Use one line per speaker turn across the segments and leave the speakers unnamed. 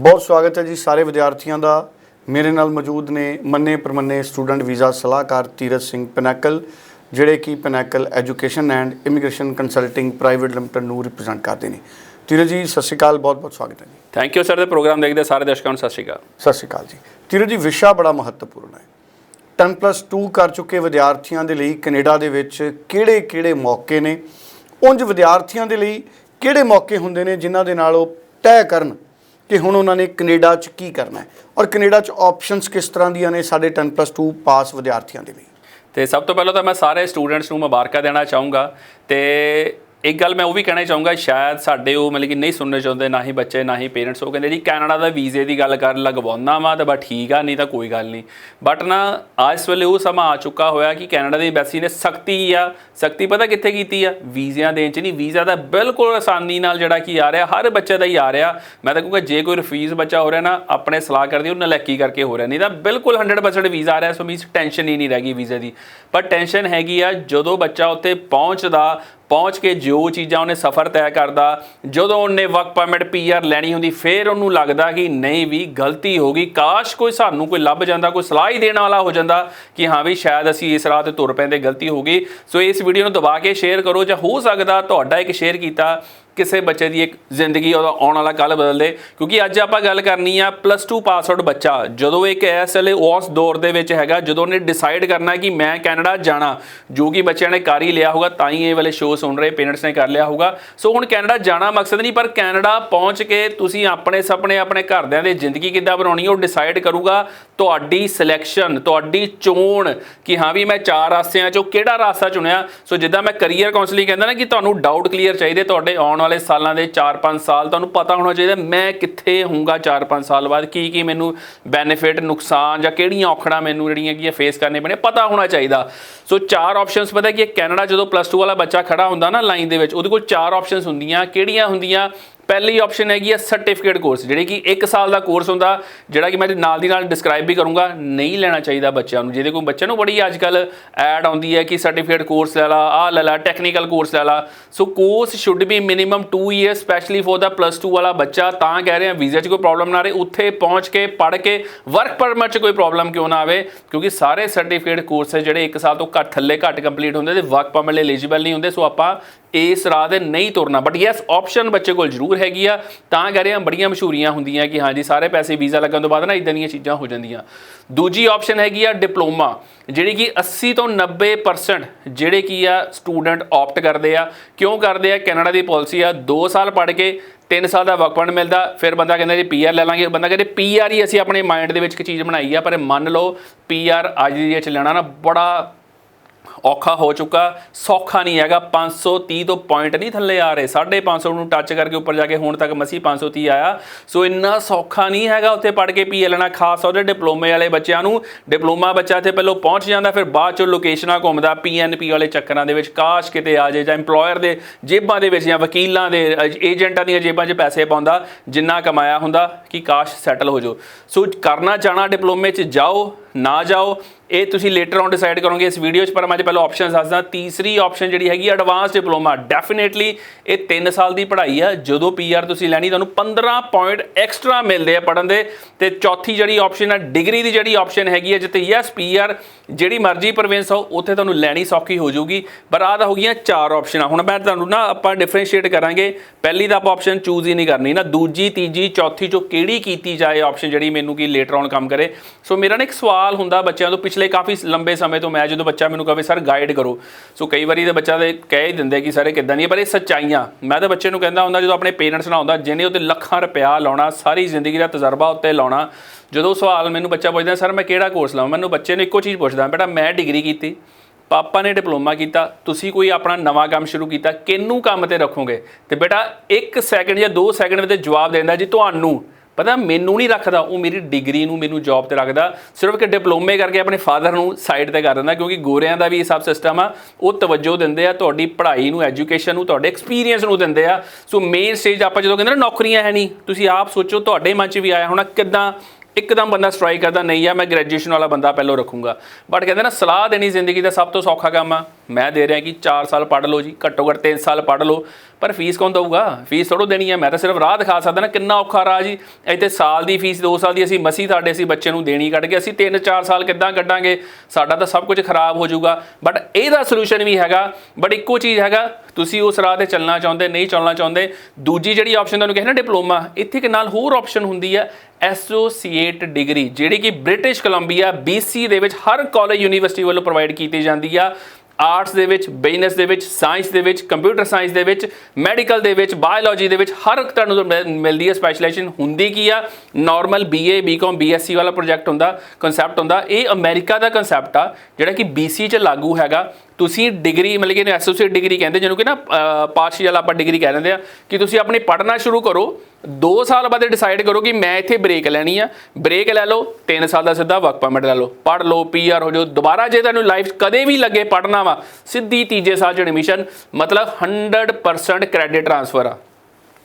ਬਹੁਤ ਸਵਾਗਤ ਹੈ ਜੀ ਸਾਰੇ ਵਿਦਿਆਰਥੀਆਂ ਦਾ। ਮੇਰੇ ਨਾਲ ਮੌਜੂਦ ਨੇ ਮੰਨੇ ਪ੍ਰਮੰਨੇ ਸਟੂਡੈਂਟ ਵੀਜ਼ਾ ਸਲਾਹਕਾਰ ਤੀਰਥ ਸਿੰਘ ਪਿਨੈਕਲ ਜਿਹੜੇ ਕਿ Pinnacle Education and Immigration Consulting Private Limited ਨੂੰ ਰਿਪਰੈਜ਼ੈਂਟ ਕਰਦੇ ਨੇ। ਤੀਰਥ ਜੀ ਸਤਿ ਸ਼੍ਰੀ ਅਕਾਲ ਬਹੁਤ ਬਹੁਤ ਸਵਾਗਤ ਹੈ ਜੀ।
ਥੈਂਕ ਯੂ ਸਰ ਦੇ ਪ੍ਰੋਗਰਾਮ ਦੇਖਦੇ ਸਾਰੇ ਦਰਸ਼ਕਾਂ ਨੂੰ ਸਤਿ ਸ਼੍ਰੀ ਅਕਾਲ।
ਸਤਿ ਸ਼੍ਰੀ ਅਕਾਲ ਜੀ। ਤੀਰਥ ਜੀ ਵਿਸ਼ਾ ਬੜਾ ਮਹੱਤਵਪੂਰਨ ਹੈ। 10+2 ਕਰ ਚੁੱਕੇ ਵਿਦਿਆਰਥੀਆਂ ਦੇ ਲਈ ਕੈਨੇਡਾ ਦੇ ਵਿੱਚ ਕਿਹੜੇ-ਕਿਹੜੇ ਮੌਕੇ ਨੇ? ਉਂਝ ਵਿਦਿਆਰਥੀਆਂ ਦੇ ਲਈ ਕਿਹੜੇ ਮੌਕੇ ਹੁੰਦੇ ਨੇ ਜਿਨ੍ਹਾਂ ਦੇ ਨਾਲ ਉਹ ਤੈਅ ਕਰਨ ਕਿ ਹੁਣ ਉਹਨਾਂ ਨੇ ਕੈਨੇਡਾ 'ਚ ਕੀ ਕਰਨਾ ਹੈ ਔਰ ਕੈਨੇਡਾ 'ਚ ਆਪਸ਼ਨਸ ਕਿਸ ਤਰ੍ਹਾਂ ਦੀਆਂ ਨੇ ਸਾਡੇ 10+2 ਪਾਸ ਵਿਦਿਆਰਥੀਆਂ ਦੇ ਲਈ?
ਤੇ ਸਭ ਤੋਂ ਪਹਿਲਾਂ ਤਾਂ ਮੈਂ ਸਾਰੇ ਸਟੂਡੈਂਟਸ ਨੂੰ ਮੁਬਾਰਕਾਂ ਦੇਣਾ ਚਾਹੂੰਗਾ ਤੇ ਇੱਕ ਗੱਲ ਮੈਂ ਉਹ ਵੀ ਕਹਿਣਾ ਚਾਹੂੰਗਾ, ਸ਼ਾਇਦ ਸਾਡੇ ਉਹ ਮਤਲਬ ਕਿ ਨਹੀਂ ਸੁਣਨੇ ਚਾਹੁੰਦੇ, ਨਾ ਹੀ ਬੱਚੇ, ਨਾ ਹੀ ਪੇਰੈਂਟਸ ਉਹ ਕਹਿੰਦੇ ਜੀ ਕੈਨੇਡਾ ਦਾ ਵੀਜ਼ੇ ਦੀ ਗੱਲ ਕਰ ਲਗਵਾਉਣਾ ਵਾ ਤਾਂ ਬਸ ਠੀਕ ਆ, ਨਹੀਂ ਤਾਂ ਕੋਈ ਗੱਲ ਨਹੀਂ। ਬਟ ਨਾ ਇਸ ਵੇਲੇ ਉਹ ਸਮਾਂ ਆ ਚੁੱਕਾ ਹੋਇਆ ਕਿ ਕੈਨੇਡਾ ਦੀ ਐਮਬੈਸੀ ਨੇ ਸਖਤੀ ਆ, ਸਖਤੀ ਪਤਾ ਕਿੱਥੇ ਕੀਤੀ ਆ? ਵੀਜ਼ਿਆਂ ਦੇਣ ਚ ਨਹੀਂ, ਵੀਜ਼ਾ ਤਾਂ ਬਿਲਕੁਲ ਆਸਾਨੀ ਨਾਲ ਜਿਹੜਾ ਕੀ ਆ ਰਿਹਾ, ਹਰ ਬੱਚੇ ਦਾ ਹੀ ਆ ਰਿਹਾ। ਮੈਂ ਤਾਂ ਕਹੂੰਗਾ, ਜੇ ਕੋਈ ਰਿਫਿਊਜ਼ ਬੱਚਾ ਹੋ ਰਿਹਾ ਨਾ, ਆਪਣੇ ਸਲਾਹ ਕਰਦੀ ਉਹ ਨਲੈਕੀ ਕਰਕੇ ਹੋ ਰਿਹਾ, ਨਹੀਂ ਤਾਂ ਬਿਲਕੁਲ 100% ਵੀਜ਼ਾ ਆ ਰਿਹਾ ਸੋ ਮੀਨਸ ਟੈਨਸ਼ਨ ਹੀ ਨਹੀਂ ਰਹਿ ਗਈ ਵੀਜ਼ੇ ਦੀ। ਪਰ ਟੈਨਸ਼ਨ ਹੈਗੀ ਆ, ਜਦੋਂ ਬੱਚਾ ਉੱਥੇ ਪਹੁੰਚਦਾ ਪਹੁੰਚ ਕੇ ਜੋ ਚੀਜ਼ਾਂ ਉਹਨੇ ਸਫ਼ਰ ਤੈਅ ਕਰਦਾ, ਜਦੋਂ ਉਹਨੇ ਵਰਕ ਪਰਮਿਟ ਪੀਆਰ ਲੈਣੀ ਹੁੰਦੀ, ਫਿਰ ਉਹਨੂੰ ਲੱਗਦਾ ਕਿ ਨਹੀਂ ਵੀ ਗਲਤੀ ਹੋ ਗਈ। ਕਾਸ਼ ਕੋਈ ਸਾਨੂੰ ਕੋਈ ਲੱਭ ਜਾਂਦਾ, ਕੋਈ ਸਲਾਹ ਹੀ ਦੇਣ ਵਾਲਾ ਹੋ ਜਾਂਦਾ ਕਿ ਹਾਂ ਵੀ ਸ਼ਾਇਦ ਅਸੀਂ ਇਸ ਰਾਹ ਤੇ ਤੁਰ ਪੈਂਦੇ, ਗਲਤੀ ਹੋ ਗਈ। ਸੋ ਇਸ ਵੀਡੀਓ ਨੂੰ ਦਬਾ ਕੇ ਸ਼ੇਅਰ ਕਰੋ ਜਾਂ ਹੋ ਸਕਦਾ ਤੁਹਾਡਾ ਇੱਕ ਸ਼ੇਅਰ ਕੀਤਾ ਕਿਸੇ ਬੱਚੇ ਦੀ ਇੱਕ ਜ਼ਿੰਦਗੀ ਉਹਦਾ ਆਉਣ ਵਾਲਾ ਕੱਲ ਬਦਲ ਦੇ ਕਿਉਂਕਿ ਅੱਜ ਆਪਾਂ ਗੱਲ ਕਰਨੀ ਆ ਪਲੱਸ 2 ਪਾਸ ਆਊਟ ਬੱਚਾ। ਜਦੋਂ ਇੱਕ ਇਸ ਵੇਲੇ ਉਸ ਦੌਰ ਦੇ ਵਿੱਚ ਹੈਗਾ, ਜਦੋਂ ਉਹਨੇ ਡਿਸਾਈਡ ਕਰਨਾ ਕਿ ਮੈਂ ਕੈਨੇਡਾ ਜਾਣਾ, ਜੋ ਕਿ ਬੱਚਿਆਂ ਨੇ ਕਰ ਹੀ ਲਿਆ ਹੋਊਗਾ, ਤਾਂ ਹੀ ਇਹ ਵਾਲੇ ਸ਼ੋਅ ਸੁਣ ਰਹੇ ਪੇਰੈਂਟਸ ਨੇ ਕਰ ਲਿਆ ਹੋਊਗਾ। ਸੋ ਹੁਣ ਕੈਨੇਡਾ ਜਾਣਾ ਮਕਸਦ ਨਹੀਂ, ਪਰ ਕੈਨੇਡਾ ਪਹੁੰਚ ਕੇ ਤੁਸੀਂ ਆਪਣੇ ਸੁਪਨੇ, ਆਪਣੇ ਘਰਦਿਆਂ ਦੀ ਜ਼ਿੰਦਗੀ ਕਿੱਦਾਂ ਬਣਾਉਣੀ, ਉਹ ਡਿਸਾਈਡ ਕਰੂਗਾ। ਤੁਹਾਡੀ ਸਿਲੈਕਸ਼ਨ ਤੁਹਾਡੀ ਚੋਣ ਕਿ ਹਾਂ ਵੀ ਮੈਂ ਚਾਰ ਰਾਸਤਿਆਂ ਚੋਂ ਕਿਹੜਾ ਰਾਸਤਾ ਚੁਣਿਆ? ਸੋ ਜਿੱਦਾਂ ਮੈਂ ਕੈਰੀਅਰ ਕਾਉਂਸਲਿੰਗ ਕਹਿੰਦਾ ਨਾ ਕਿ ਤੁਹਾਨੂੰ ਡਾਊਟ ਕਲੀਅਰ ਚਾਹੀਦੇ, ਤੁਹਾਡੇ ਆਉਣ ਵਾਲੇ ਸਾਲਾਂ ਦੇ 4-5 ਸਾਲ, ਤੁਹਾਨੂੰ ਪਤਾ ਹੋਣਾ ਚਾਹੀਦਾ ਮੈਂ ਕਿੱਥੇ ਹੋਊਗਾ 4-5 ਸਾਲ ਬਾਅਦ, ਕੀ ਕੀ ਮੈਨੂੰ ਬੈਨੀਫਿਟ ਨੁਕਸਾਨ ਜਾਂ ਕਿਹੜੀਆਂ ਔਖੜਾਂ ਮੈਨੂੰ ਜਿਹੜੀਆਂ ਕੀ ਫੇਸ ਕਰਨੇ ਪੈਣੇ, ਪਤਾ ਹੋਣਾ ਚਾਹੀਦਾ। ਸੋ ਚਾਰ ਆਪਸ਼ਨਸ ਪਤਾ ਕਿ ਕੈਨੇਡਾ ਜਦੋਂ ਪਲੱਸ 2 ਵਾਲਾ ਬੱਚਾ ਖੜਾ ਹੁੰਦਾ ਨਾ ਲਾਈਨ ਦੇ ਵਿੱਚ, ਉਹਦੇ ਕੋਲ ਚਾਰ ਆਪਸ਼ਨਸ ਹੁੰਦੀਆਂ, ਕਿਹੜੀਆਂ ਹੁੰਦੀਆਂ? ਪਹਿਲੀ ਆਪਸ਼ਨ ਹੈਗੀ ਹੈ ਸਰਟੀਫਿਕੇਟ ਕੋਰਸ ਜਿਹੜੀ ਕਿ 1 ਸਾਲ ਦਾ ਕੋਰਸ ਹੁੰਦਾ, ਜਿਹੜਾ ਕਿ ਮੈਂ ਨਾਲ ਦੀ ਨਾਲ ਡਿਸਕ੍ਰਾਈਬ ਵੀ ਕਰੂੰਗਾ, ਨਹੀਂ ਲੈਣਾ ਚਾਹੀਦਾ ਬੱਚਿਆਂ ਨੂੰ, ਜਿਹਦੇ ਕੋਲ ਬੱਚਿਆਂ ਨੂੰ ਬੜੀ ਅੱਜ ਕੱਲ ਐਡ ਆਉਂਦੀ ਹੈ ਕਿ ਸਰਟੀਫਿਕੇਟ ਕੋਰਸ ਲੈ ਲਾ ਆ ਲੈ ਲਾ ਟੈਕਨੀਕਲ ਕੋਰਸ ਲੈ ਲਾ। So course should be minimum 2 year specially for the plus 2 ਵਾਲਾ ਬੱਚਾ, ਤਾਂ ਕਹਿ ਰਹੇ ਆ ਵੀਜ਼ਾ 'ਚ ਕੋਈ ਪ੍ਰੋਬਲਮ ਨਾ ਰਹੇ, ਉੱਥੇ ਪਹੁੰਚ ਕੇ, ਪੜ੍ਹ ਕੇ ਵਰਕ ਪਰਮਿਟ 'ਚ ਕੋਈ ਪ੍ਰੋਬਲਮ ਕਿਉਂ ਨਾ ਆਵੇ? ਕਿਉਂਕਿ ਸਾਰੇ ਸਰਟੀਫਿਕੇਟ ਕੋਰਸ ਜਿਹੜੇ 1 ਸਾਲ ਤੋਂ ਘੱਟ, ਥੱਲੇ ਘੱਟ ਕੰਪਲੀਟ ਹੁੰਦੇ ਤੇ ਵਰਕ ਪਰਮਿਟ ਲਈ ਐਲੀਜੀਬਲ ਨਹੀਂ ਹੁੰਦੇ ਸੋ ਆਪਾਂ ਇਸ ਰਾਹ 'ਤੇ ਨਹੀਂ ਤੁਰਨਾ। ਬਟ ਯੈਸ ਆਪਸ਼ਨ ਬੱਚੇ ਕੋਲ ਜ਼ਰੂਰ ਹੈਗੀ ਆ। ਤਾਂ ਕਹਿ ਰਹੇ ਆ, ਬੜੀਆਂ ਮਸ਼ਹੂਰੀਆਂ ਹੁੰਦੀਆਂ ਕਿ ਹਾਂਜੀ, ਸਾਰੇ ਪੈਸੇ ਵੀਜ਼ਾ ਲੱਗਣ ਤੋਂ ਬਾਅਦ ਨਾ ਇਦਾਂ ਦੀਆਂ ਚੀਜ਼ਾਂ ਹੋ ਜਾਂਦੀਆਂ। ਦੂਜੀ ਆਪਸ਼ਨ ਹੈਗੀ ਆ ਡਿਪਲੋਮਾ ਜਿਹੜੀ ਕਿ 80 ਤੋਂ 90% ਜਿਹੜੇ ਕੀ ਆ ਸਟੂਡੈਂਟ ਆਪਟ ਕਰਦੇ ਆ। ਕਿਉਂ ਕਰਦੇ ਆ? ਕੈਨੇਡਾ ਦੀ ਪਾਲਿਸੀ ਆ 2 ਸਾਲ ਪੜ੍ਹ ਕੇ 3 ਸਾਲ ਦਾ ਵਰਕ ਪਰਮਿਟ ਮਿਲਦਾ। ਫਿਰ ਬੰਦਾ ਕਹਿੰਦਾ ਜੀ ਪੀਆਰ ਲੈ ਲਾਂਗੇ। ਬੰਦਾ ਕਹਿੰਦੇ ਪੀਆਰ ਹੀ ਅਸੀਂ ਆਪਣੇ ਮਾਈਂਡ ਦੇ ਵਿੱਚ ਇੱਕ ਚੀਜ਼ ਬਣਾਈ ਆ, ਪਰ ਮੰਨ ਲਓ ਪੀਆਰ ਅੱਜ ਦੀ ਡੇਟ ਚ ਲੈਣਾ ਨਾ ਬੜਾ ਔਖਾ ਹੋ ਚੁੱਕਾ। ਸੌਖਾ ਨਹੀਂ ਹੈਗਾ। 530 ਤੋਂ ਪੁਆਇੰਟ ਨਹੀਂ ਥੱਲੇ ਆ ਰਹੇ। 550 ਨੂੰ ਟੱਚ ਕਰਕੇ ਉੱਪਰ ਜਾ ਕੇ ਹੁਣ ਤੱਕ ਮਸੀ 530 ਆਇਆ। ਸੋ ਇੰਨਾ ਸੌਖਾ ਨਹੀਂ ਹੈਗਾ ਉੱਥੇ ਪੜ ਕੇ ਪੀਏ ਲੈਣਾ ਖਾਸ ਉਹਦੇ ਡਿਪਲੋਮੇ ਵਾਲੇ ਬੱਚਿਆਂ ਨੂੰ। ਡਿਪਲੋਮਾ ਬੱਚਾ ਇੱਥੇ ਪਹਿਲਾਂ ਪਹੁੰਚ ਜਾਂਦਾ, ਫਿਰ ਬਾਅਦ ਚੋਂ ਲੋਕੇਸ਼ਨਾਂ ਘੁੰਮਦਾ। ਪੀਐਨਪੀ ਵਾਲੇ ਚੱਕਰਾਂ ਦੇ ਵਿੱਚ ਕਾਸ਼ ਕਿਤੇ ਆ ਜੇ ਜਾਂ EMPLOYER ਦੇ ਜੇਬਾਂ ਦੇ ਵਿੱਚ ਜਾਂ ਵਕੀਲਾਂ ਦੇ ਏਜੰਟਾਂ ਦੀਆਂ ਜੇਬਾਂ 'ਚ ਪੈਸੇ ਪਾਉਂਦਾ, ਜਿੰਨਾ ਕਮਾਇਆ ਹੁੰਦਾ, ਕਿ ਕਾਸ਼ ਸੈਟਲ ਹੋ ਜਾਓ। ਸੋ ਕਰਨਾ ਚਾਹਣਾ ਡਿਪਲੋਮੇ 'ਚ ਜਾਓ। ਨਾ ਜਾਓ। ਇਹ ਤੁਸੀਂ ਲੇਟਰ ਔਨ ਡਿਸਾਈਡ ਕਰੋਗੇ ਇਸ ਵੀਡੀਓ 'ਚ, ਪਰ ਮੈਂ ਅੱਜ ਪਹਿਲਾਂ ਆਪਸ਼ਨਸ ਦੱਸਦਾ। ਤੀਸਰੀ ਆਪਸ਼ਨ ਜਿਹੜੀ ਹੈਗੀ ਐਡਵਾਂਸ ਡਿਪਲੋਮਾ ਡੈਫੀਨੇਟਲੀ ਇਹ 3 ਸਾਲ ਦੀ ਪੜ੍ਹਾਈ ਆ ਜਦੋਂ ਪੀਆਰ ਤੁਸੀਂ ਲੈਣੀ, ਤੁਹਾਨੂੰ 15 ਪੁਆਇੰਟ ਐਕਸਟਰਾ ਮਿਲਦੇ ਆ ਪੜਨ ਦੇ। ਤੇ ਚੌਥੀ ਜਿਹੜੀ ਆਪਸ਼ਨ ਆ ਡਿਗਰੀ ਦੀ ਜਿਹੜੀ ਆਪਸ਼ਨ ਹੈਗੀ ਹੈ ਜਿੱਤੇ ਯੈਸ ਪੀਆਰ ਜਿਹੜੀ ਮਰਜ਼ੀ ਪ੍ਰੋਵਿੰਸ ਹੋ, ਉੱਥੇ ਤੁਹਾਨੂੰ ਲੈਣੀ ਸੌਖੀ ਹੋ ਜਾਊਗੀ। ਪਰ ਆਹ ਤਾਂ ਹੋ ਗਈਆਂ ਚਾਰ ਆਪਸ਼ਨਾਂ ਹੁਣ ਮੈਂ ਤੁਹਾਨੂੰ ਨਾ ਆਪਾਂ ਡਿਫਰੈਂਸ਼ੀਏਟ ਕਰਾਂਗੇ। ਪਹਿਲੀ ਤਾਂ ਆਪਾਂ ਆਪਸ਼ਨ ਚੂਜ਼ ਹੀ ਨਹੀਂ ਕਰਨੀ ਨਾ। ਦੂਜੀ, ਤੀਜੀ, ਚੌਥੀ ਚੋਂ ਕਿਹੜੀ ਕੀਤੀ ਜਾਏ ਆਪਸ਼ਨ ਜਿਹੜੀ ਮੈਨੂੰ ਕੀ ਲੇਟਰ ਔਨ ਕੰਮ ਕਰੇ। ਸੋ ਮੇਰਾ ਨਾ ਇੱਕ ਸਵਾਲ ਸਵਾਲ ਹੁੰਦਾ ਬੱਚਿਆਂ ਤੋਂ ਪਿਛਲੇ ਕਾਫੀ ਲੰਬੇ ਸਮੇਂ ਤੋਂ ਮੈਂ ਜਦੋਂ ਬੱਚਾ ਮੈਨੂੰ ਕਹੇ, ਸਰ ਗਾਈਡ ਕਰੋ। ਸੋ ਕਈ ਵਾਰੀ ਤਾਂ ਬੱਚਾ ਦੇ ਕਹਿ ਹੀ ਦਿੰਦੇ ਕਿ, ਸਾਰੇ ਕਿੱਦਾਂ ਨਹੀਂ ਪਰ ਇਹ ਸੱਚਾਈਆਂ। ਮੈਂ ਤਾਂ ਬੱਚੇ ਨੂੰ ਕਹਿੰਦਾ ਹੁੰਦਾ ਜਦੋਂ ਆਪਣੇ ਪੇਰੈਂਟਸ ਨਾਲ ਹੁੰਦਾ ਜਿਹਨੇ ਉੱਤੇ ਲੱਖਾਂ ਰੁਪਿਆ ਲਾਉਣਾ, ਸਾਰੀ ਜ਼ਿੰਦਗੀ ਦਾ ਤਜਰਬਾ ਉੱਤੇ ਲਾਉਣਾ। ਜਦੋਂ ਸਵਾਲ ਮੈਨੂੰ ਬੱਚਾ ਪੁੱਛਦਾ, ਸਰ, ਮੈਂ ਕਿਹੜਾ ਕੋਰਸ ਲਾਵਾਂ? ਮੈਨੂੰ ਬੱਚੇ ਨੂੰ ਇੱਕੋ ਚੀਜ਼ ਪੁੱਛਦਾ, ਬੇਟਾ, ਮੈਂ ਡਿਗਰੀ ਕੀਤੀ, ਪਾਪਾ ਨੇ ਡਿਪਲੋਮਾ ਕੀਤਾ, ਤੁਸੀਂ ਕੋਈ ਆਪਣਾ ਨਵਾਂ ਕੰਮ ਸ਼ੁਰੂ ਕੀਤਾ ਕਿੰਨੂੰ ਕੰਮ ਤੇ ਰੱਖੋਗੇ? ਤੇ ਬੇਟਾ 1 ਸੈਕਿੰਡ ਜਾਂ 2 ਸੈਕਿੰਡ ਵਿੱਚ ਜਵਾਬ ਦਿੰਦਾ ਜੀ ਤੁਹਾਨੂੰ। ਪਤਾ, ਮੈਨੂੰ ਨਹੀਂ ਰੱਖਦਾ, ਉਹ ਮੇਰੀ ਡਿਗਰੀ ਨੂੰ ਮੈਨੂੰ ਜੌਬ ਤੇ ਰੱਖਦਾ, ਸਿਰਫ ਕਿ ਡਿਪਲੋਮੇ ਕਰਕੇ ਆਪਣੇ ਫਾਦਰ ਨੂੰ ਸਾਈਡ ਤੇ ਕਰ ਦਿੰਦਾ, ਕਿਉਂਕਿ ਗੋਰਿਆਂ ਦਾ ਵੀ ਇਹ ਸਭ ਸਿਸਟਮ ਆ, ਉਹ ਤਵੱਜੋ ਦਿੰਦੇ ਆ, ਤੁਹਾਡੀ ਪੜ੍ਹਾਈ ਨੂੰ ਐਜੂਕੇਸ਼ਨ ਨੂੰ, ਤੁਹਾਡੇ ਐਕਸਪੀਰੀਅੰਸ ਨੂੰ ਦਿੰਦੇ ਆ। ਸੋ ਮੇਨ ਸਟੇਜ ਆਪਾਂ ਜਦੋਂ ਕਹਿੰਦੇ ਨਾ, ਨੌਕਰੀਆਂ ਹੈ ਨਹੀਂ, ਤੁਸੀਂ ਆਪ ਸੋਚੋ, ਤੁਹਾਡੇ ਮਨ 'ਚ ਵੀ ਆਇਆ ਹੋਣਾ ਕਿਦਾਂ, ਇੱਕਦਮ ਬੰਦਾ ਸਟ੍ਰਾਈਕ ਕਰਦਾ, ਨਹੀਂ ਆ ਮੈਂ ਗ੍ਰੈਜੂਏਸ਼ਨ ਵਾਲਾ ਬੰਦਾ ਪਹਿਲਾਂ ਰੱਖੂੰਗਾ। ਬਟ ਕਹਿੰਦੇ ਨਾ, ਸਲਾਹ ਦੇਣੀ ਜ਼ਿੰਦਗੀ ਦਾ ਸਭ ਤੋਂ ਸੌਖਾ ਕੰਮ ਆ। ਮੈਂ ਦੇ ਰਿਹਾ ਕਿ 4 ਸਾਲ ਪੜ੍ਹ ਲਓ ਜੀ, ਘੱਟੋ ਘੱਟ 3 ਸਾਲ ਪੜ੍ਹ ਲਓ। ਪਰ ਫੀਸ ਕੌਣ ਦਊਗਾ? ਫੀਸ ਥੋੜੋ ਦੇਣੀ ਹੈ ਮੈਂ ਤਾਂ ਸਿਰਫ ਰਾਹ ਦਿਖਾ ਸਕਦਾ ਨਾ ਕਿੰਨਾ ਔਖਾ ਰਾਹ ਜੀ। ਇੱਥੇ ਸਾਲ ਦੀ ਫੀਸ 2 ਸਾਲ ਦੀ ਅਸੀਂ ਮਸੀ ਸਾਡੇ ਅਸੀਂ ਬੱਚੇ ਨੂੰ ਦੇਣੀ ਕੱਢ ਕੇ ਅਸੀਂ 3-4 ਸਾਲ ਕਿੱਦਾਂ ਕੱਢਾਂਗੇ? ਸਾਡਾ ਤਾਂ ਸਭ ਕੁਝ ਖਰਾਬ ਹੋ ਜਾਊਗਾ। ਬਟ ਇਹਦਾ ਸੋਲੂਸ਼ਨ ਵੀ ਹੈਗਾ ਬਟ ਇੱਕੋ ਚੀਜ਼ ਹੈਗਾ, ਤੁਸੀਂ ਉਸ ਰਾਹ ਤੇ ਚੱਲਣਾ ਚਾਹੁੰਦੇ, ਨਹੀਂ ਚੱਲਣਾ ਚਾਹੁੰਦੇ। ਦੂਜੀ ਜਿਹੜੀ ਆਪਸ਼ਨ ਤੁਹਾਨੂੰ ਕਹਿੰਦੇ ਨਾ ਡਿਪਲੋਮਾ ਇੱਥੇ ਇੱਕ ਨਾਲ ਹੋਰ ਆਪਸ਼ਨ ਹੁੰਦੀ ਹੈ ਐਸੋਸੀਏਟ ਡਿਗਰੀ ਜਿਹੜੀ ਕਿ ਬ੍ਰਿਟਿਸ਼ ਕੋਲੰਬੀਆ BC ਦੇ ਵਿੱਚ ਹਰ ਕਾਲਜ ਯੂਨੀਵਰਸਿਟੀ ਵੱਲੋਂ ਪ੍ਰੋਵਾਈਡ ਕੀਤੀ ਜਾਂਦੀ ਆ। ਆਰਟਸ ਦੇ ਵਿੱਚ, ਬਿਜ਼ਨਸ ਦੇ ਵਿੱਚ, ਸਾਇੰਸ ਦੇ ਵਿੱਚ, ਕੰਪਿਊਟਰ ਸਾਇੰਸ ਦੇ ਵਿੱਚ, ਮੈਡੀਕਲ ਦੇ ਵਿੱਚ, ਬਾਇਓਲੋਜੀ ਦੇ ਵਿੱਚ, ਹਰ ਇੱਕ ਤੁਹਾਨੂੰ ਮਿਲ- ਮਿਲਦੀ ਹੈ ਸਪੈਸ਼ਲਾਈਜੇਸ਼ਨ ਹੁੰਦੀ ਕੀ ਆ? ਨਾਰਮਲ BA BCom BSc ਵਾਲਾ ਪ੍ਰੋਜੈਕਟ ਹੁੰਦਾ ਕਨਸੈਪਟ ਹੁੰਦਾ। ਇਹ ਅਮਰੀਕਾ ਦਾ ਕਨਸੈਪਟ ਆ, ਜਿਹੜਾ ਕਿ BC ਚ ਲਾਗੂ ਹੈਗਾ। ਤੁਸੀਂ ਡਿਗਰੀ ਮਤਲਬ ਕਿ ਐਸੋਸੀਏਟ ਡਿਗਰੀ ਕਹਿੰਦੇ, ਜਿਹਨੂੰ ਕਿ ਨਾ ਪਾਰਸ਼ੀਅਲ ਆਪਾਂ ਡਿਗਰੀ ਕਹਿ ਲੈਂਦੇ ਆ, ਕਿ ਤੁਸੀਂ ਆਪਣੀ ਪੜ੍ਹਨਾ ਸ਼ੁਰੂ ਕਰੋ 2 ਸਾਲ ਬਾਅਦ ਡਿਸਾਈਡ ਕਰੋ ਕਿ ਮੈਂ ਇੱਥੇ ਬ੍ਰੇਕ ਲੈਣੀ ਆ। ਬ੍ਰੇਕ ਲੈ ਲਓ 3 ਸਾਲ ਦਾ ਸਿੱਧਾ ਵਰਕ ਪਰਮਿਟ ਲੈ ਲਓ। ਪੜ੍ਹ ਲਓ ਪੀਆਰ ਹੋ ਜਾਓ, ਦੁਬਾਰਾ ਜੇ ਤੁਹਾਨੂੰ ਲਾਈਫ ਕਦੇ ਵੀ ਲੱਗੇ ਪੜ੍ਹਨਾ ਵਾ, ਸਿੱਧੀ ਤੀਜੇ ਸਾਲ ਚ ਐਡਮਿਸ਼ਨ ਮਤਲਬ 100% ਕ੍ਰੈਡਿਟ ਟ੍ਰਾਂਸਫਰ ਆ।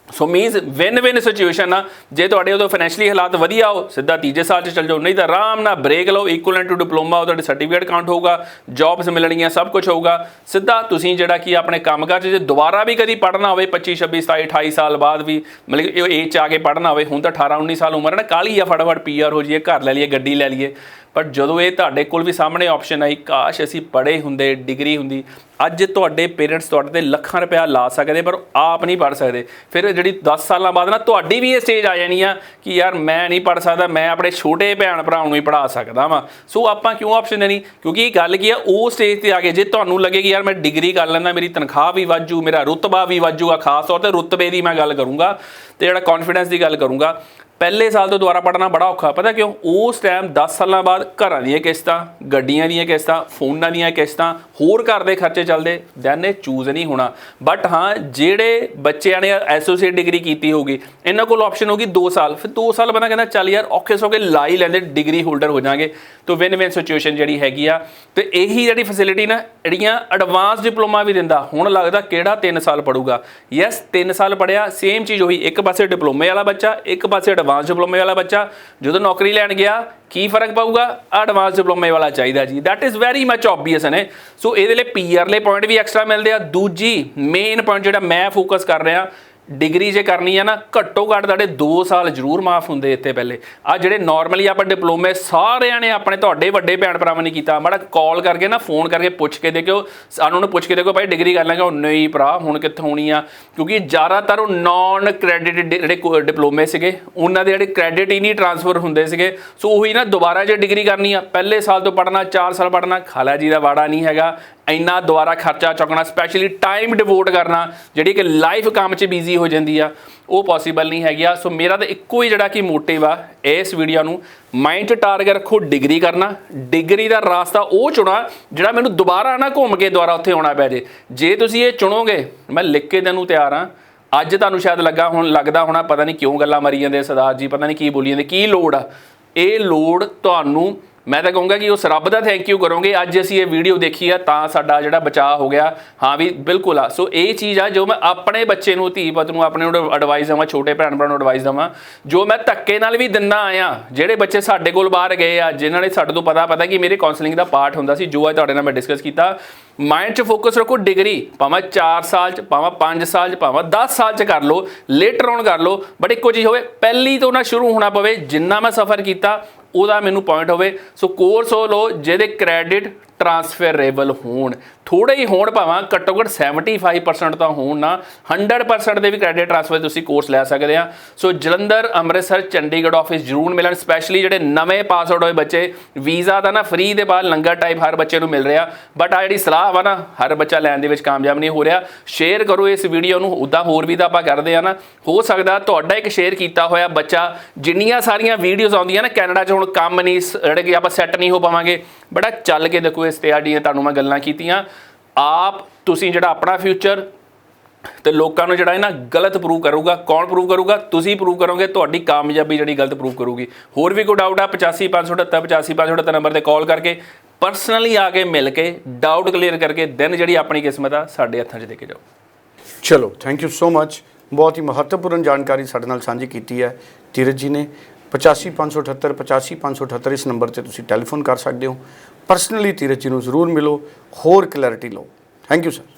So means win win situation ਆ ਜੇ ਤੁਹਾਡੇ ਉਦੋਂ ਫਾਈਨੈਂਸ਼ਲੀ ਹਾਲਾਤ ਵਧੀਆ ਹੋ, ਸਿੱਧਾ ਤੀਜੇ ਸਾਲ 'ਚ ਚੱਲ ਜਾਓ, ਨਹੀਂ ਤਾਂ ਆਰਾਮ ਨਾਲ ਬ੍ਰੇਕ ਲਓ ਇਕੁਇਵਲੈਂਟ ਟੂ ਡਿਪਲੋਮਾ ਉਹ ਤੁਹਾਡੇ ਸਰਟੀਫਿਕੇਟ ਕਾਊਂਟ ਹੋਊਗਾ ਜੌਬਸ ਮਿਲਣਗੀਆਂ, ਸਭ ਕੁਝ ਹੋਊਗਾ। ਸਿੱਧਾ ਤੁਸੀਂ ਜਿਹੜਾ ਕੀ ਆਪਣੇ ਕੰਮਕਾਰ 'ਚ ਜੇ ਦੁਬਾਰਾ ਵੀ ਕਦੀ ਪੜ੍ਹਨਾ ਹੋਵੇ 25 26 27 28 ਸਾਲ ਬਾਅਦ ਵੀ, ਮਤਲਬ ਕਿ ਇਹ ਏਜ 'ਚ ਆ ਕੇ ਪੜ੍ਹਨਾ ਹੋਵੇ, ਹੁਣ ਤਾਂ 18 19 ਸਾਲ ਉਮਰ ਹੈ ਨਾ ਕਾਲੀ ਆ ਫਟਾਫਟ ਪੀਆਰ ਹੋ ਜਾਈਏ, ਘਰ ਲੈ ਲਈਏ, ਗੱਡੀ ਲੈ ਲਈਏ। ਪਰ ਜਦੋਂ ਇਹ ਤੁਹਾਡੇ ਕੋਲ ਵੀ ਸਾਹਮਣੇ ਆਪਸ਼ਨ ਆਈ, ਕਾਸ਼ ਅਸੀਂ ਪੜ੍ਹੇ ਹੁੰਦੇ ਡਿਗਰੀ ਹੁੰਦੀ, ਅੱਜ ਤੁਹਾਡੇ ਪੇਰੈਂਟਸ ਤੁਹਾਡੇ ਤੇ ਲੱਖਾਂ ਰੁਪਇਆ ਲਾ ਸਕਦੇ, ਪਰ ਆਪ ਨਹੀਂ ਪੜ੍ਹ ਸਕਦੇ। ਫਿਰ ਜਿਹੜੀ 10 ਸਾਲਾਂ ਬਾਅਦ ਨਾ, ਤੁਹਾਡੀ ਵੀ ਇਹ ਸਟੇਜ ਆ ਜਾਣੀ ਆ ਕਿ ਯਾਰ ਮੈਂ ਨਹੀਂ ਪੜ੍ਹ ਸਕਦਾ, ਮੈਂ ਆਪਣੇ ਛੋਟੇ ਭੈਣ ਭਰਾਵਾਂ ਨੂੰ ਹੀ ਪੜ੍ਹਾ ਸਕਦਾ ਵਾਂ। ਸੋ ਆਪਾਂ ਕਿਉਂ ਆਪਸ਼ਨ ਦੇਣੀ? ਕਿਉਂਕਿ ਇਹ ਗੱਲ ਕੀ ਆ, ਉਹ ਸਟੇਜ ਤੇ ਆ ਗਏ ਜੇ ਤੁਹਾਨੂੰ ਲੱਗੇ ਕਿ ਯਾਰ ਮੈਂ ਡਿਗਰੀ ਕਰ ਲੈਂਦਾ, ਮੇਰੀ ਤਨਖਾਹ ਵੀ ਵਾਜੂ ਮੇਰਾ ਰੁਤਬਾ ਵੀ ਵਾਜੂਗਾ ਖਾਸ ਤੌਰ ਤੇ ਰੁਤਬੇ ਦੀ ਮੈਂ ਗੱਲ ਕਰੂੰਗਾ, ਤੇ ਜਿਹੜਾ ਕੌਨਫੀਡੈਂਸ ਦੀ ਗੱਲ ਕਰੂੰਗਾ ਪਹਿਲੇ ਸਾਲ ਤੋਂ ਦੁਬਾਰਾ ਪੜ੍ਹਨਾ ਬੜਾ ਔਖਾ। ਪਤਾ ਕਿਉਂ? ਉਸ ਟਾਈਮ 10 ਸਾਲਾਂ ਬਾਅਦ ਘਰਾਂ ਦੀਆਂ ਕਿਸ਼ਤਾਂ, ਗੱਡੀਆਂ ਦੀਆਂ ਕਿਸ਼ਤਾਂ, ਫੋਨਾਂ ਦੀਆਂ ਕਿਸ਼ਤਾਂ, ਹੋਰ ਘਰ ਦੇ ਖਰਚੇ ਚੱਲਦੇ। ਦੈਨ ਇਹ ਚੂਜ਼ ਨਹੀਂ ਹੋਣਾ। ਬਟ ਹਾਂ, ਜਿਹੜੇ ਬੱਚਿਆਂ ਨੇ ਐਸੋਸੀਏਟ ਡਿਗਰੀ ਕੀਤੀ ਹੋਊਗੀ, ਇਹਨਾਂ ਕੋਲ ਆਪਸ਼ਨ ਹੋਗੀ 2 ਸਾਲ। ਫਿਰ 2 ਸਾਲ ਬੰਦਾ ਕਹਿੰਦਾ, ਚੱਲ ਯਾਰ, ਔਖੇ ਸੌਖੇ ਲਾ ਹੀ ਲੈਂਦੇ ਡਿਗਰੀ ਹੋਲਡਰ ਹੋ ਜਾਾਂਗੇ। ਤੋ ਵਿਨ ਵਿਨ ਸਿਚੁਏਸ਼ਨ ਜਿਹੜੀ ਹੈਗੀ ਆ। ਤੇ ਇਹੀ ਜਿਹੜੀ ਫੈਸਿਲਿਟੀ ਨਾ, ਜਿਹੜੀਆਂ ਐਡਵਾਂਸ ਡਿਪਲੋਮਾ ਵੀ ਦਿੰਦਾ, ਹੁਣ ਲੱਗਦਾ ਕਿਹੜਾ 3 ਸਾਲ ਪੜੂਗਾ ਯੈਸ 3 ਸਾਲ ਪੜਿਆ ਸੇਮ ਚੀਜ਼ ਉਹੀ, ਇੱਕ ਪਾਸੇ ਡਿਪਲੋਮੇ ਵਾਲਾ ਬੱਚਾ, ਇੱਕ ਪਾਸੇ ਐਡਵਾਂਸ ਡਿਪਲੋਮੇ ਵਾਲਾ ਬੱਚਾ, ਜਦੋਂ ਨੌਕਰੀ ਲੈਣ ਗਿਆ, ਕੀ ਫ਼ਰਕ ਪਊਗਾ? ਐਡਵਾਂਸ ਡਿਪਲੋਮੇ ਵਾਲਾ ਚਾਹੀਦਾ ਜੀ। That is very much obvious ਨੇ। ਸੋ ਇਹਦੇ ਲਈ ਪੀਆਰ ਲਈ ਪੁਆਇੰਟ ਵੀ ਐਕਸਟਰਾ ਮਿਲਦੇ ਆ। ਦੂਜੀ ਮੇਨ ਪੁਆਇੰਟ ਜਿਹੜਾ ਮੈਂ ਫੋਕਸ ਕਰ ਰਿਹਾ ਡਿਗਰੀ ਜੇ ਕਰਨੀ ਆ ਨਾ, ਘੱਟੋ ਘੱਟ ਤੁਹਾਡੇ 2 ਸਾਲ ਜ਼ਰੂਰ ਮਾਫ ਹੁੰਦੇ ਇੱਥੇ ਪਹਿਲੇ। ਆ ਜਿਹੜੇ ਨਾਰਮਲੀ ਆਪਾਂ ਡਿਪਲੋਮੇ ਸਾਰਿਆਂ ਨੇ ਆਪਣੇ ਤੁਹਾਡੇ ਵੱਡੇ ਭੈਣ ਭਰਾਵਾਂ ਨੇ ਕੀਤਾ। ਮਾੜਾ ਕਾਲ ਕਰਕੇ ਨਾ ਫੋਨ ਕਰਕੇ ਪੁੱਛ ਕੇ ਦੇਖਿਓ। ਸਾਨੂੰ ਨੂੰ ਪੁੱਛ ਕੇ ਦੇਖੋ ਭਾਈ ਡਿਗਰੀ ਕਰ ਲਾਂਗੇ? ਉਹ, ਨਹੀਂ ਭਰਾ, ਹੁਣ ਕਿੱਥੋਂ ਹੋਣੀ ਆ? ਕਿਉਂਕਿ ਜ਼ਿਆਦਾਤਰ ਉਹ ਨਾਨ ਕ੍ਰੈਡਿਟ ਜਿਹੜੇ ਡਿਪਲੋਮੇ ਸੀਗੇ, ਉਹਨਾਂ ਦੇ ਜਿਹੜੇ ਕ੍ਰੈਡਿਟ ਹੀ ਨਹੀਂ ਟ੍ਰਾਂਸਫਰ ਹੁੰਦੇ ਸੀਗੇ। ਸੋ ਉਹੀ ਨਾ, ਦੁਬਾਰਾ ਜੇ ਡਿਗਰੀ ਕਰਨੀ ਆ, ਪਹਿਲੇ ਸਾਲ ਤੋਂ ਪੜਨਾ 4 ਸਾਲ ਪੜਨਾ ਖਾਲਾ ਜੀ ਦਾ ਵਾੜਾ ਨਹੀਂ ਹੈਗਾ। ਇੰਨਾ ਦੁਬਾਰਾ ਖਰਚਾ ਚੁੱਕਣਾ ਸਪੈਸ਼ਲੀ ਟਾਈਮ ਡਿਵੋਟ ਕਰਨਾ, ਜਿਹੜੀ ਕਿ ਲਾਈਫ ਕੰਮ 'ਚ ਬਿਜ਼ੀ ਹੋ ਜਾਂਦੀ ਆ, ਉਹ ਪੋਸੀਬਲ ਨਹੀਂ ਹੈਗੀ ਆ। ਸੋ ਮੇਰਾ ਤਾਂ ਇੱਕੋ ਹੀ ਜਿਹੜਾ ਕਿ ਮੋਟਿਵ ਆ, ਇਸ ਵੀਡੀਓ ਨੂੰ ਮਾਈਂਡ 'ਚ ਟਾਰਗੇਟ ਰੱਖੋ ਡਿਗਰੀ ਕਰਨਾ। ਡਿਗਰੀ ਦਾ ਰਾਸਤਾ ਉਹ ਚੁਣਾ, ਜਿਹੜਾ ਮੈਨੂੰ ਦੁਬਾਰਾ ਨਾ ਘੁੰਮ ਕੇ ਦੁਬਾਰਾ ਉੱਥੇ ਆਉਣਾ ਪੈ ਜੇ। ਜੇ ਤੁਸੀਂ ਇਹ ਚੁਣੋਗੇ, ਮੈਂ ਲਿਖ ਕੇ ਦੇਣ ਨੂੰ ਤਿਆਰ ਆ। ਅੱਜ ਤੁਹਾਨੂੰ ਸ਼ਾਇਦ ਲੱਗਾ ਹੁਣ, ਲੱਗਦਾ ਹੋਣਾ, ਪਤਾ ਨਹੀਂ ਕਿਉਂ ਗੱਲਾਂ ਮਾਰੀ ਜਾਂਦੇ ਸਰਦਾਰ ਜੀ, ਪਤਾ ਨਹੀਂ ਕੀ ਬੋਲੀ ਜਾਂਦੇ, ਕੀ ਲੋੜ ਆ। ਇਹ ਲੋੜ ਤੁਹਾਨੂੰ ਮੈਂ ਤਾਂ ਕਹੂੰਗਾ ਕਿ ਉਸ ਰੱਬ ਦਾ ਥੈਂਕ ਯੂ ਕਰੋਗੇ। ਅੱਜ ਅਸੀਂ ਇਹ ਵੀਡੀਓ ਦੇਖੀ ਆ, ਤਾਂ ਸਾਡਾ ਜਿਹੜਾ ਬਚਾਅ ਹੋ ਗਿਆ। ਹਾਂ ਵੀ, ਬਿਲਕੁਲ ਆ। ਸੋ ਇਹ ਚੀਜ਼ ਆ ਜੋ ਮੈਂ ਆਪਣੇ ਬੱਚੇ ਨੂੰ, ਧੀ ਪੁੱਤ ਨੂੰ, ਆਪਣੇ ਨੂੰ ਐਡਵਾਈਸ ਦਵਾਂ, ਛੋਟੇ ਭੈਣ ਭਰਾ ਨੂੰ ਐਡਵਾਈਸ ਦਵਾਂ, ਜੋ ਮੈਂ ਧੱਕੇ ਨਾਲ ਵੀ ਦਿੰਦਾ ਆਇਆ। ਜਿਹੜੇ ਬੱਚੇ ਸਾਡੇ ਕੋਲ ਬਾਹਰ ਗਏ ਆ, ਜਿਨ੍ਹਾਂ ਨੇ ਸਾਡੇ ਤੋਂ ਪਤਾ ਪਤਾ ਕਿ ਮੇਰੇ ਕਾਉਂਸਲਿੰਗ ਦਾ ਪਾਰਟ ਹੁੰਦਾ ਸੀ, ਜੋ ਅੱਜ ਤੁਹਾਡੇ ਨਾਲ ਮੈਂ ਡਿਸਕਸ ਕੀਤਾ। ਮਾਈਂਡ 'ਚ ਫੋਕਸ ਰੱਖੋ ਡਿਗਰੀ ਭਾਵੇਂ 4 ਸਾਲ 'ਚ, ਭਾਵੇਂ 5 ਸਾਲ 'ਚ, ਭਾਵੇਂ 10 ਸਾਲ 'ਚ ਕਰ ਲਓ ਲੇਟਰ ਔਨ ਕਰ ਲਓ। ਬਟ ਇੱਕੋ ਚੀਜ਼ ਹੋਵੇ, ਪਹਿਲੀ ਤੋਂ ਨਾ ਸ਼ੁਰੂ ਹੋਣਾ ਪਵੇ, ਜਿੰਨਾ ਮੈਂ ਸਫ਼ਰ ਕੀਤਾ ਉਹਦਾ ਮੈਨੂੰ ਪੁਆਇੰਟ ਹੋਵੇ। ਸੋ ਕੋਰਸ ਉਹ ਲਓ ਜਿਹਦੇ ਕ੍ਰੈਡਿਟ ਟ੍ਰਾਂਸਫਰੇਬਲ ਹੋਣ। ਥੋੜੇ ਹੀ ਹੋਣ ਭਾਵਾਂ, ਘੱਟੋ ਘੱਟ 75% ਤਾਂ ਹੋਣ ਨਾ। 100% ਦੇ ਵੀ ਕ੍ਰੈਡਿਟ ਟ੍ਰਾਂਸਫਰ ਤੁਸੀਂ ਕੋਰਸ ਲੈ ਸਕਦੇ ਆ। ਸੋ ਜਲੰਧਰ, ਅੰਮ੍ਰਿਤਸਰ, ਚੰਡੀਗੜ੍ਹ ਆਫਿਸ ਜ਼ਰੂਰ ਮਿਲਣ ਸਪੈਸ਼ਲੀ ਜਿਹੜੇ ਨਵੇਂ ਪਾਸ ਆਊਟ ਹੋਏ ਬੱਚੇ ਵੀਜ਼ਾ ਦਾ ਨਾ ਫ੍ਰੀ ਦੇ ਬਾਅਦ ਲੰਗਰ ਟਾਈਪ ਹਰ ਬੱਚੇ ਨੂੰ ਮਿਲ ਰਿਹਾ। ਬਟ ਆ ਜਿਹੜੀ ਸਲਾਹ ਵਾ ਨਾ, ਹਰ ਬੱਚਾ ਲੈਣ ਦੇ ਵਿੱਚ ਕਾਮਯਾਬ ਨਹੀਂ ਹੋ ਰਿਹਾ। ਸ਼ੇਅਰ ਕਰੋ ਇਸ ਵੀਡੀਓ ਨੂੰ ਉਦਾਂ ਹੋਰ ਵੀ ਤਾਂ ਆਪਾਂ ਕਰਦੇ ਆ ਨਾ। ਹੋ ਸਕਦਾ ਤੁਹਾਡਾ ਇੱਕ ਸ਼ੇਅਰ ਕੀਤਾ ਹੋਇਆ ਬੱਚਾ, ਜਿੰਨੀਆਂ ਸਾਰੀਆਂ ਵੀਡੀਓਜ਼ ਆਉਂਦੀਆਂ ਨਾ ਕੈਨੇਡਾ 'ਚ, ਹੁਣ ਕੰਮ ਨਹੀਂ ਸ- ਜਿਹੜੇ ਕਿ ਆਪਾਂ ਸੈੱਟ ਨਹੀਂ ਹੋ ਪਾਵਾਂਗੇ ਬੜਾ ਚੱਲ ਕੇ ਦੇਖੋ ਇਸ ਤੇ ਆਡੀਆਂ ਤੁਹਾਨੂੰ ਮੈਂ ਗੱਲਾਂ ਕੀਤੀਆਂ। ਆਪ ਤੁਸੀਂ ਜਿਹੜਾ ਆਪਣਾ ਫਿਊਚਰ ਤੇ ਲੋਕਾਂ ਨੂੰ ਜਿਹੜਾ ਹੈ ਨਾ ਗਲਤ ਪ੍ਰੂਵ ਕਰੂਗਾ, ਕੌਣ ਪ੍ਰੂਵ ਕਰੂਗਾ? ਤੁਸੀਂ ਪ੍ਰੂਵ ਕਰੋਗੇ, ਤੁਹਾਡੀ ਕਾਮਯਾਬੀ ਜਿਹੜੀ ਗਲਤ ਪ੍ਰੂਵ ਕਰੂਗੀ। ਹੋਰ ਵੀ ਕੋਈ ਡਾਊਟ ਆ 85578 85578 ਨੰਬਰ ਤੇ ਕਾਲ ਕਰਕੇ ਪਰਸਨਲੀ ਆ ਕੇ ਮਿਲ ਕੇ ਡਾਊਟ ਕਲੀਅਰ ਕਰਕੇ ਦਿਨ ਜਿਹੜੀ ਆਪਣੀ ਕਿਸਮਤ ਆ, ਸਾਡੇ ਹੱਥਾਂ 'ਚ ਦੇ ਕੇ ਜਾਓ।
ਚਲੋ ਥੈਂਕ ਯੂ ਸੋ ਮੱਚ ਬਹੁਤ ਹੀ ਮਹੱਤਵਪੂਰਨ ਜਾਣਕਾਰੀ ਸਾਡੇ ਨਾਲ ਸਾਂਝੀ ਕੀਤੀ ਹੈ। ਧੀਰਜ ਜੀ ਨੇ 85578 85578 ਇਸ ਨੰਬਰ ਤੇ ਤੁਸੀਂ ਟੈਲੀਫੋਨ ਕਰ ਸਕਦੇ ਹੋ। ਪਰਸਨਲੀ ਧੀਰਜ ਜੀ ਨੂੰ ਜ਼ਰੂਰ ਮਿਲੋ, ਹੋਰ ਕਲੈਰਿਟੀ ਲਓ। Thank you sir